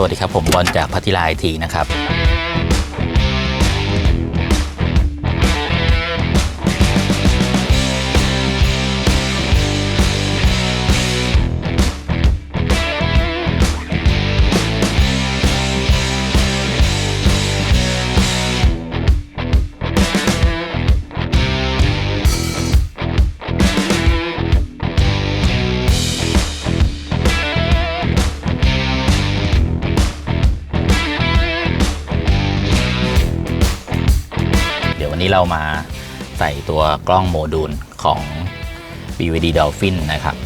สวัสดีครับผมบอลจากพัทิลาไอทีนะครับ วันนี้เรามาใส่ตัวกล้องโมดูลของ BVD Dolphin นะครับ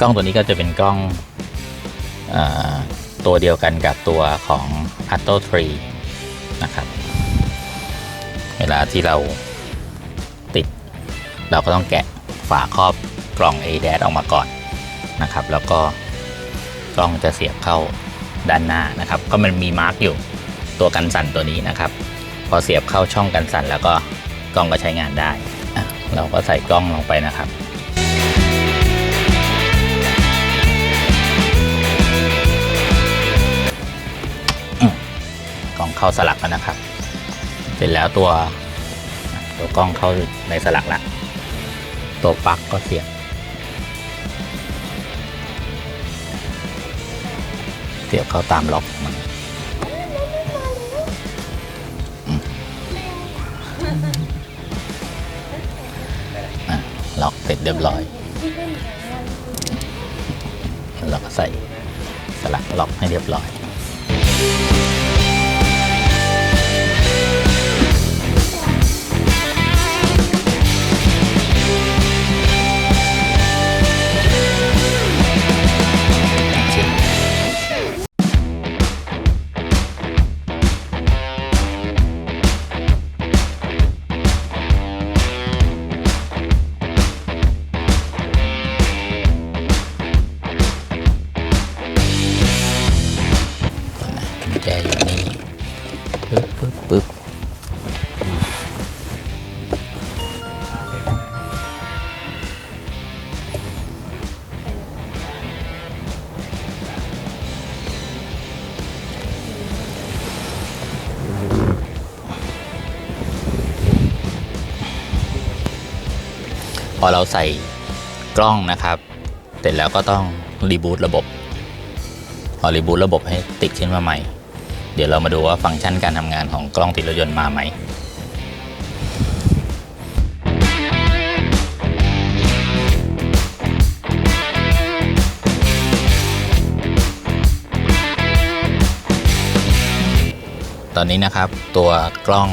กล้องตัวนี้ก็จะเป็นกล้องอตัวเดียวกันกับตัวของ Atto 3นะครับ เวลาที่เราติด เราก็ต้องแกะฝาครอบกล่อง A d a ออกมาก่อนนะครับ แล้วก็กล้องจะเสียบเข้าด้านหน้านะครับ ก็มันมีมาร์กอยู่ตัวกันสั่นตัวนี้นะครับ พอเสียบเข้าช่องกันสั่นแล้วก็กล้องก็ใช้งานได้ เราก็ใส่กล้องลงไปนะครับกล้องเข้าสลักแล้วนะครับ เสร็จแล้วตัวตัวกล้องเข้าในสลักละตัวปลั๊กก็เสียบ เสียบเข้าตามล็อกมัน ล็อกเสร็จเรียบร้อย เราก็ใส่สลักล็อกให้เรียบร้อย อเราใส่กล้องนะครับ เสร็จแล้วก็ต้องรีบูตระบบพอรีบูตระบบให้ติดขึ้นมาใหม่ เดี๋ยวเรามาดูว่าฟังก์ชันการทำงานของกล้องติดรถยนต์มาไหมตอนนี้นะครับตัวกล้อง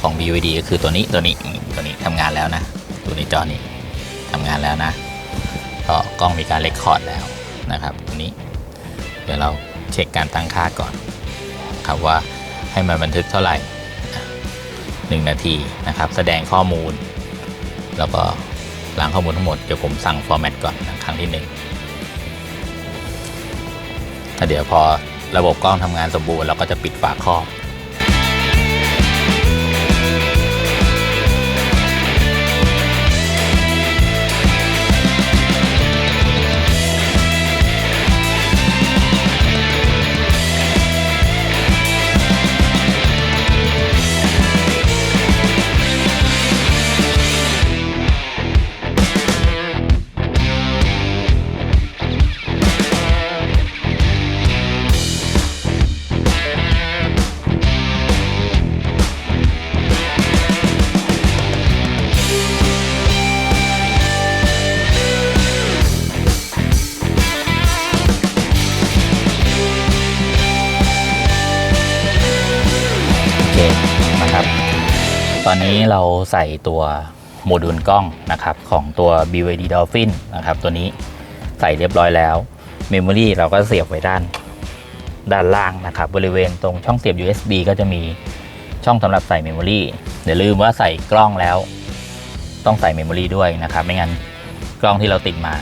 ของ BVD ก็คือตัวนี้ตัวนี้ตัวนี้ทำงานแล้วนะ ตัวนี้จอนี้ทำงานแล้วนะก็กล้องมีการเลคคอร์ดแล้วนะครับตัวนี้ เดี๋ยวเราเช็คการตั้งค่าก่อนครับว่าให้มันบันทึกเท่าไหร่หนึ่งนาทีนะครับ แสดงข้อมูล แล้วก็ล้างข้อมูลทั้งหมด เดี๋ยวผมสั่งฟอร์แมตก่อนนะครั้งที่หนึ่งถ้าเดี๋ยวพอระบบกล้องทำงานสมบูรณ์เราก็จะปิดฝาครอบ อนนี้เราใส่ตัวโมดูลกล้องนะครับของตัว BYD Dolphin นะครับตัวนี้ใส่เรียบร้อยแล้ว Memory เราก็เสียบไว้ด้านด้านล่างนะครับ บริเวณตรงช่องเสียบ USB ก็จะมีช่องสำหรับใส่ Memory อย่าลืมว่าใส่กล้องแล้ว ต้องใส่ Memory ด้วยนะครับ ไม่งั้นกล้องที่เราติดมา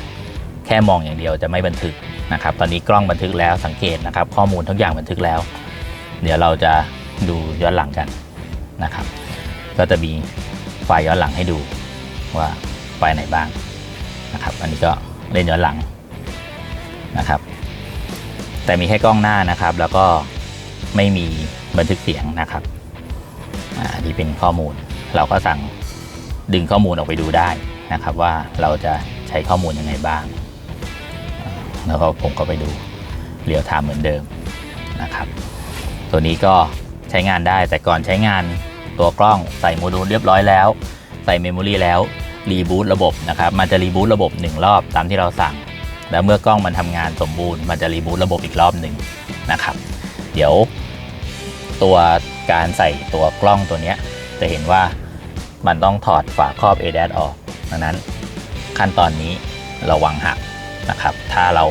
แค่มองอย่างเดียวจะไม่บันทึกนะครับ ตอนนี้กล้องบันทึกแล้วสังเกตนะครับ ข้อมูลทุกอย่างบันทึกแล้ว เดี๋ยวเราจะดูย้อนหลังกันนะครับ ก็จะมีไฟล์ย้อนหลังให้ดูว่าไฟล์ไหนบ้างนะครับ อันนี้ก็เล่นย้อนหลังนะครับ แต่มีแค่กล้องหน้านะครับ แล้วก็ไม่มีบันทึกเสียงนะครับอ่านี่เป็นข้อมูลเราก็สั่งดึงข้อมูลออกไปดูได้นะครับ ว่าเราจะใช้ข้อมูลยังไงบ้างแล้วก็ผมก็ไปดูเรียลไทม์เหมือนเดิมนะครับ ตัวนี้ก็ใช้งานได้แต่ก่อนใช้งาน ตัวกล้องใส่โมดูลเรียบร้อยแล้ว ใส่เมมโมรีแล้วรีบูตระบบนะครับมันจะรีบูตระบบหนึ่งรอบตามที่เราสั่ง แล้วเมื่อกล้องมันทำงานสมบูรณ์มันจะรีบูตระบบอีกรอบหนึ่งนะครับ เดี๋ยวตัวการใส่ตัวกล้องตัวนี้จะเห็นว่ามันต้องถอดฝาครอบ ADAS ออก ดังนั้นขั้นตอนนี้ระวังหักนะครับ ถ้าเรา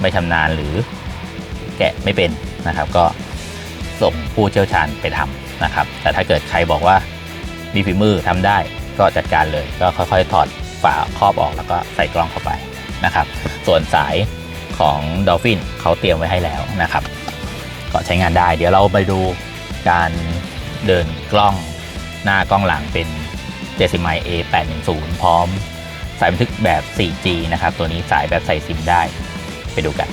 ไม่ชำนาญหรือแกะไม่เป็นนะครับ ก็ส่งผู้เชี่ยวชาญไปทำ นะครับ แต่ถ้าเกิดใครบอกว่ามีฝีมือทำได้ก็จัดการเลย ก็ค่อยๆ ถอดฝาครอบออกแล้วก็ใส่กล้องเข้าไปนะครับ ส่วนสายของ Dolphin เขาเตรียมไว้ให้แล้วนะครับ ก็ใช้งานได้ เดี๋ยวเราไปดูการเดินกล้องหน้ากล้องหลังเป็น j e s i m i A810 พร้อมสายบันทึกแบบ 4G นะครับ ตัวนี้สายแบบใส่ซิมได้ ไปดูกัน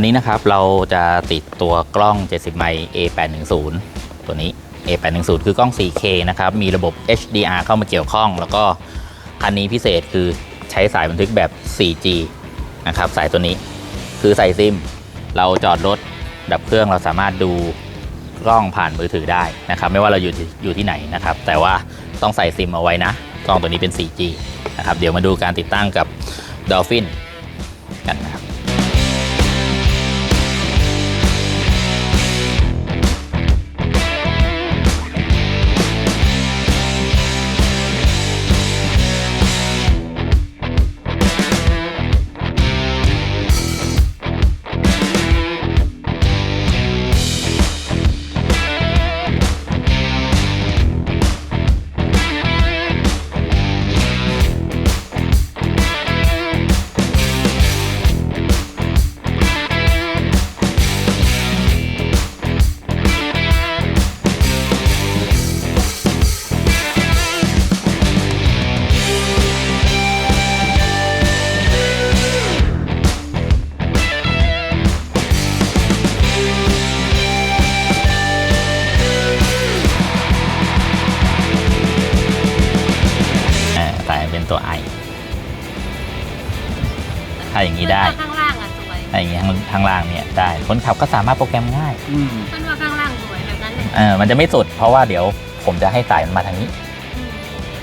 ตอนนี้นะครับเราจะติดตัวกล้อง 70 ไมล์ A810 ตัวนี้ A810 คือกล้อง 4K นะครับ มีระบบ HDR เข้ามาเกี่ยวข้อง แล้วก็อันนี้พิเศษคือใช้สายบันทึกแบบ 4G นะครับ สายตัวนี้คือใส่ซิม เราจอดรถดับเครื่องเราสามารถดูกล้องผ่านมือถือได้นะครับ ไม่ว่าเราอยู่อยู่ที่ไหนนะครับ แต่ว่าต้องใส่ซิมเอาไว้นะ กล้องตัวนี้เป็น 4G นะครับ เดี๋ยวมาดูการติดตั้งกับ Dolphin ถ้าอย่างนี้ได้เพื่อนว่าข้างล่างอะสวยถ้าอย่างนี้ข้างข้างล่างเนี่ยได้ คนขับก็สามารถโปรแกรมง่ายอืมเพื่อนว่าข้างล่างสวยแบบนั้นเลยเออมันจะไม่สุด เพราะว่าเดี๋ยวผมจะให้สายมันมาทางนี้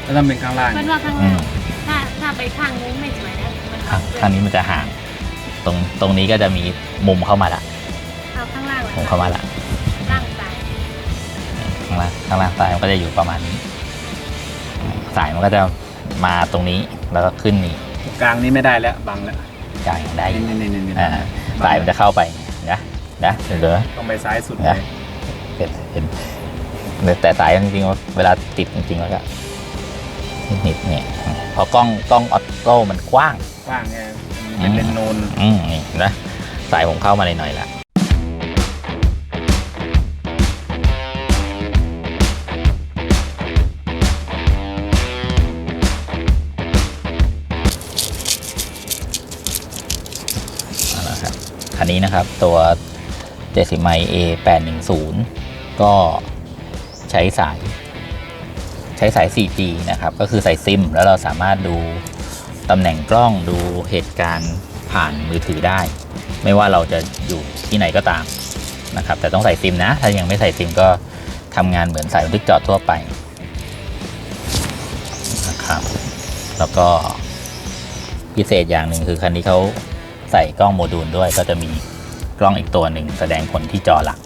แล้วต้องเป็นข้างล่างเพื่อนว่าข้างอืล่ามงถ้าถ้าไปข้างนู้นไม่สวยนะมันข้างข้างนี้มันจะห่าง ตรงตรงนี้ก็จะมีมุมเข้ามาละเอาข้างล่างเลยมุมเข้ามาละล่างซ้ายข้างล่างข้างล่างสายมันก็จะอยู่ประมาณนี้ สายมันก็จะมาตรงนี้แล้วก็ขึ้นนี่ กลางนี้ไม่ได้แล้วบังแล้ว กลางได้อยู่นี่นี่นี่นี่อ่าสายมันจะเข้าไปนะนะเดี๋ยวเดี๋ยว ต้องไปซ้ายสุดนะเลยเห็นเห็นแต่สายจริงๆเวลาติดจริงๆแล้วก็นิดๆเนี่ยเพอกล้องกล้องออโต้มันกว้าง กว้างไงมันเป็นเลนโนนอืมนี่นะสายผมเข้ามาหน่อยๆละ คันนี้นะครับตัวเจสิไม A810 ก็ใช้สายใช้สาย 4G นะครับ ก็คือสายซิม แล้วเราสามารถดูตำแหน่งกล้องดูเหตุการณ์ผ่านมือถือได้ ไม่ว่าเราจะอยู่ที่ไหนก็ตามนะครับ แต่ต้องใส่ซิมนะ ถ้ายังไม่ใส่ซิมก็ทำงานเหมือนสายบันทึกจอดทั่วไปนะครับ แล้วก็พิเศษอย่างหนึ่งคือคันนี้เขา ใส่กล้องโมดูลด้วยก็จะมีกล้องอีกตัวหนึ่งแสดงผลที่จอหลัก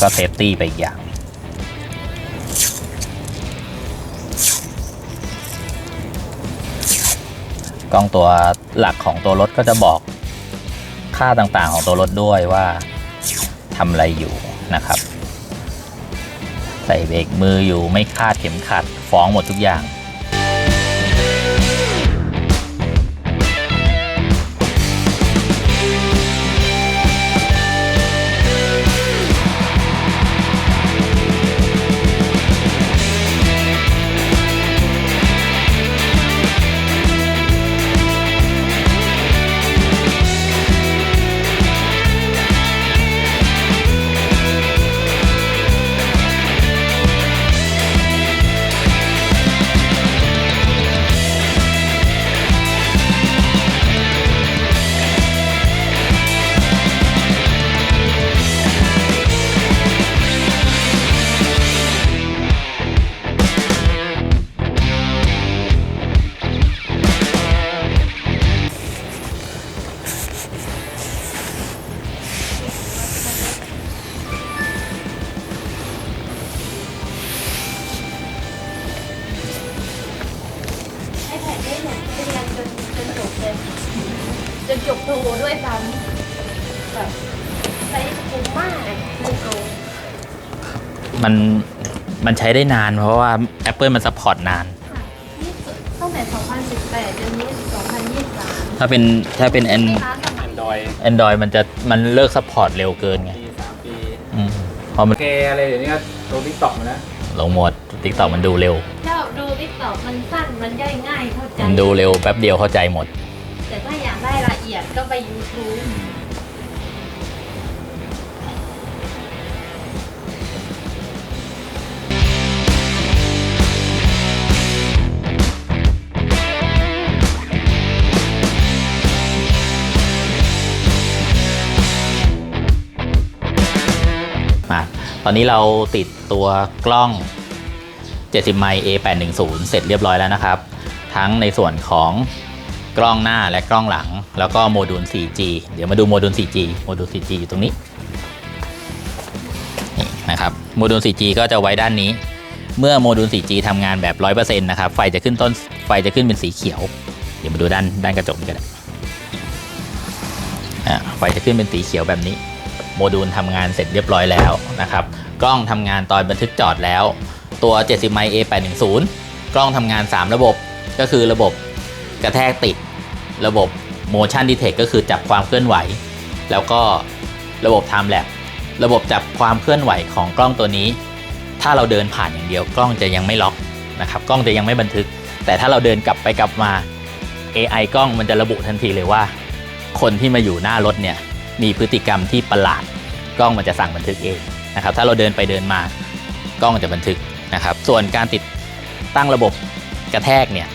ก็เซฟตี้ไปอีกอย่าง กล้องตัวหลักของตัวรถก็จะบอกค่าต่างๆของตัวรถด้วยว่าทำอะไรอยู่นะครับ ใส่เบรกมืออยู่ไม่คาดเข็มขัดฟ้องหมดทุกอย่าง ห้แผ่นได้เนี่ยเรียนจนจนจบเลยจนจบโทด้วยซ้ำแบบใช้คุ้มมากเลยคือเอามันมันใช้ได้นานเพราะว่า Apple มันซัพพอร์ตนานค่ะนี่สุดตั้งแต่ 2018จนนี้ 2023ถ้าเป็นถ้าเป็น An ที่ร้านสมัย Android Android มันจะมันเลิกซัพพอร์ตเร็วเกินไงปีสามปีอืมเพราะมัน โอเคอะไรเดี๋ยวนี้ก็ โดนทิกตอกมาแล้วลงหมด TikTok มันดูเร็ว ถ้าดูติ๊กต็อกมันสั้นมันย่อยง่ายเข้าใจ มันดูเร็วแป๊บเดียวเข้าใจหมด แต่ถ้าอยากได้ละเอียดก็ไป YouTube มา ตอนนี้เราติดตัวกล้อง 70 ไมล์ A810 เสร็จเรียบร้อยแล้วนะครับ ทั้งในส่วนของกล้องหน้าและกล้องหลัง แล้วก็โมดูล 4G เดี๋ยวมาดูโมดูล 4G โมดูล 4G อยู่ตรงนี้นี่นะครับโมดูล 4G ก็จะไว้ด้านนี้ เมื่อโมดูล 4G ทำงานแบบ 100%นะครับไฟจะขึ้นต้นไฟจะขึ้นเป็นสีเขียว เดี๋ยวมาดูด้านด้านกระจกนี่กันนอ่าไฟจะขึ้นเป็นสีเขียวแบบนี้ โมดูลทำงานเสร็จเรียบร้อยแล้วนะครับ กล้องทำงานตอนบันทึกจอดแล้ว ตัว 70 ไมล์ A810 กล้องทำงาน 3 ระบบ ก็คือระบบกระแทกติด ระบบ motion detect ก็คือจับความเคลื่อนไหว แล้วก็ระบบ time lapse ระบบจับความเคลื่อนไหวของกล้องตัวนี้ ถ้าเราเดินผ่านอย่างเดียวกล้องจะยังไม่ล็อกนะครับ กล้องจะยังไม่บันทึก แต่ถ้าเราเดินกลับไปกลับมา AI กล้องมันจะระบุทันทีเลยว่า คนที่มาอยู่หน้ารถเนี่ย มีพฤติกรรมที่ประหลาด กล้องมันจะสั่งบันทึกเองนะครับ ถ้าเราเดินไปเดินมากล้องจะบันทึกนะครับ ส่วนการติดตั้งระบบกระแทกเนี่ย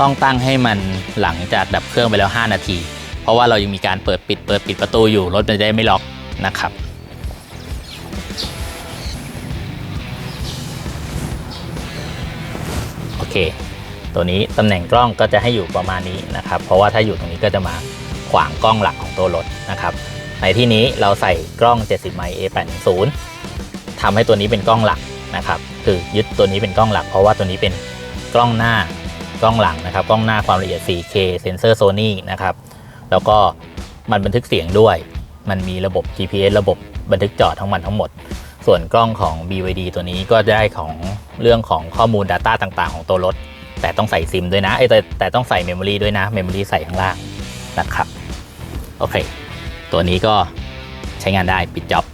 ต้องตั้งให้มันหลังจากดับเครื่องไปแล้ว 5 นาที เพราะว่าเรายังมีการเปิดปิดเปิดปิดประตูอยู่รถมันจะได้ไม่ล็อกนะครับโอเค ตัวนี้ตำแหน่งกล้องก็จะให้อยู่ประมาณนี้นะครับ เพราะว่าถ้าอยู่ตรงนี้ก็จะมา ขวางกล้องหลักของตัวรถนะครับ ในที่นี้เราใส่กล้อง 70 ไมล์ A810 ทำให้ตัวนี้เป็นกล้องหลักนะครับ คือยึดตัวนี้เป็นกล้องหลัก เพราะว่าตัวนี้เป็นกล้องหน้ากล้องหลังนะครับ กล้องหน้าความละเอียด 4K เซนเซอร์ Sony นะครับ แล้วก็มันบันทึกเสียงด้วย มันมีระบบ GPS ระบบบันทึกจอดทั้งมันทั้งหมด ส่วนกล้องของ BYD ตัวนี้ก็ได้ของเรื่องของข้อมูล Data ต่าง ๆ ของตัวรถ แต่ต้องใส่ซิมด้วยนะเอ้ยแต่แต่ต้องใส่เมมโมรีด้วยนะ เมมโมรีใส่ข้างล่างนะครับ โอเค ตัวนี้ก็ใช้งานได้ปิดจ็อบ